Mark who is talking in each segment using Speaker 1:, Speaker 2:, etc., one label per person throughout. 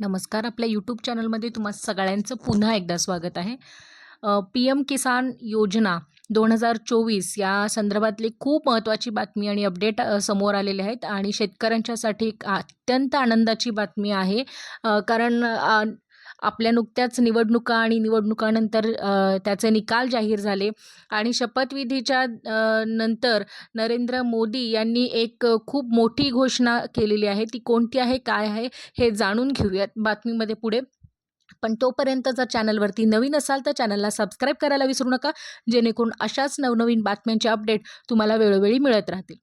Speaker 1: नमस्कार. आपल्या यूट्यूब चॅनलमध्ये तुम्हा सगळ्यांचं पुन्हा एकदा स्वागत आहे. पी एम किसान योजना दोन हजार चोवीस या संदर्भातली खूप महत्त्वाची बातमी आणि अपडेट समोर आलेले आहेत आणि शेतकऱ्यांच्यासाठी एक अत्यंत आनंदाची बातमी आहे. कारण आपल्या नुकत्याच निवडणुका आणि निवडणुकानंतर त्याचे निकाल जाहीर झाले. आणि शपथविधीच्या नंतर नरेंद्र मोदी यांनी एक खूप मोठी घोषणा केलेली आहे. ती कोणती आहे काय आहे हे जाणून घेऊयात बातमीमध्ये पुढे. पण तोपर्यंत जर चॅनलवरती नवीन असाल तर चॅनलला सबस्क्राईब करायला विसरू नका. जेणेकरून अशाच नवनवीन बातम्यांचे अपडेट तुम्हाला वेळोवेळी मिळत राहतील.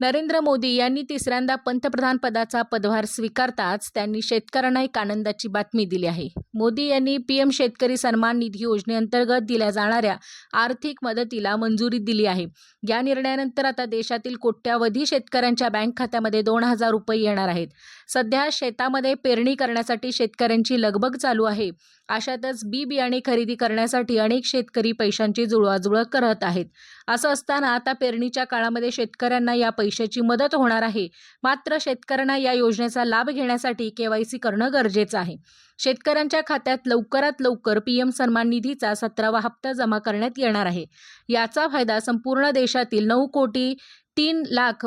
Speaker 1: नरेंद्र मोदी यांनी तिसऱ्यांदा पंतप्रधान पदाचा पदभार स्वीकारताच त्यांनी शेतकऱ्यांना एक आनंदाची बातमी दिली आहे. मोदी यांनी पी एम शेतकरी सन्मान निधी योजनेअंतर्गत दिल्या जाणाऱ्या आर्थिक मदतीला मंजुरी दिली आहे. या निर्णयानंतर आता देशातील कोट्यावधी शेतकऱ्यांच्या बँक खात्यामध्ये दोन हजार रुपये येणार आहेत. सध्या शेतामध्ये पेरणी करण्यासाठी शेतकऱ्यांची लगबग चालू आहे. अशातच बी बियाणे खरेदी करण्यासाठी अनेक शेतकरी पैशांची जुळवाजुळव करत आहेत. असं असताना आता पेरणीच्या काळामध्ये शेतकऱ्यांना या पैशाची मदत होणार आहे. मात्र शेतकऱ्यांना या योजनेचा लाभ घेण्यासाठी के वाय सी करणं गरजेचं आहे. शेतकऱ्यांच्या खात्यात लवकरात लवकर पी एम सन्मान निधीचा सतरावा हप्ता जमा करण्यात येणार आहे. याचा फायदा संपूर्ण देशातील नऊ कोटी तीन लाख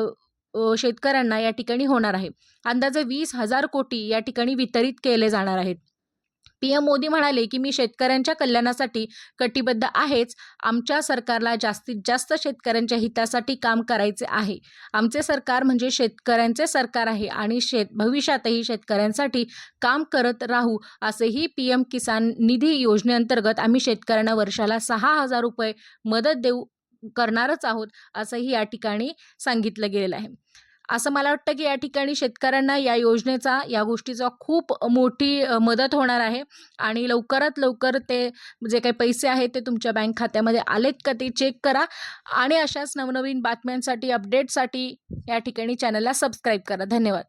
Speaker 1: शेतकऱ्यांना या ठिकाणी होणार आहे. अंदाजे वीस हजार कोटी या ठिकाणी वितरित केले जाणार आहेत. पी एम मोदी म्हणाले की मी शेतकऱ्यांच्या कल्याणासाठी कटिबद्ध आहेच. आमच्या सरकारला जास्तीत जास्त शेतकऱ्यांच्या हितासाठी काम करायचे आहे. आमचे सरकार म्हणजे शेतकऱ्यांचे सरकार आहे आणि शेत भविष्यातही शेतकऱ्यांसाठी काम करत राहू असेही पी एम किसान निधी योजनेअंतर्गत आम्ही शेतकऱ्यांना वर्षाला सहा हजार रुपये मदत देऊ करणारच आहोत असंही या ठिकाणी सांगितलं गेलेलं आहे. असं मला वाटतं की या ठिकाणी शेतकऱ्यांना या योजनेचा या गोष्टीचा खूप मोठी मदत होणार आहे. आणि लवकरात लवकर ते जे काही पैसे आहेत ते तुमच्या बँक खात्यामध्ये आलेत का ते चेक करा. आणि अशाच नवनवीन बातम्यांसाठी अपडेटसाठी या ठिकाणी चॅनलला सबस्क्राईब करा. धन्यवाद.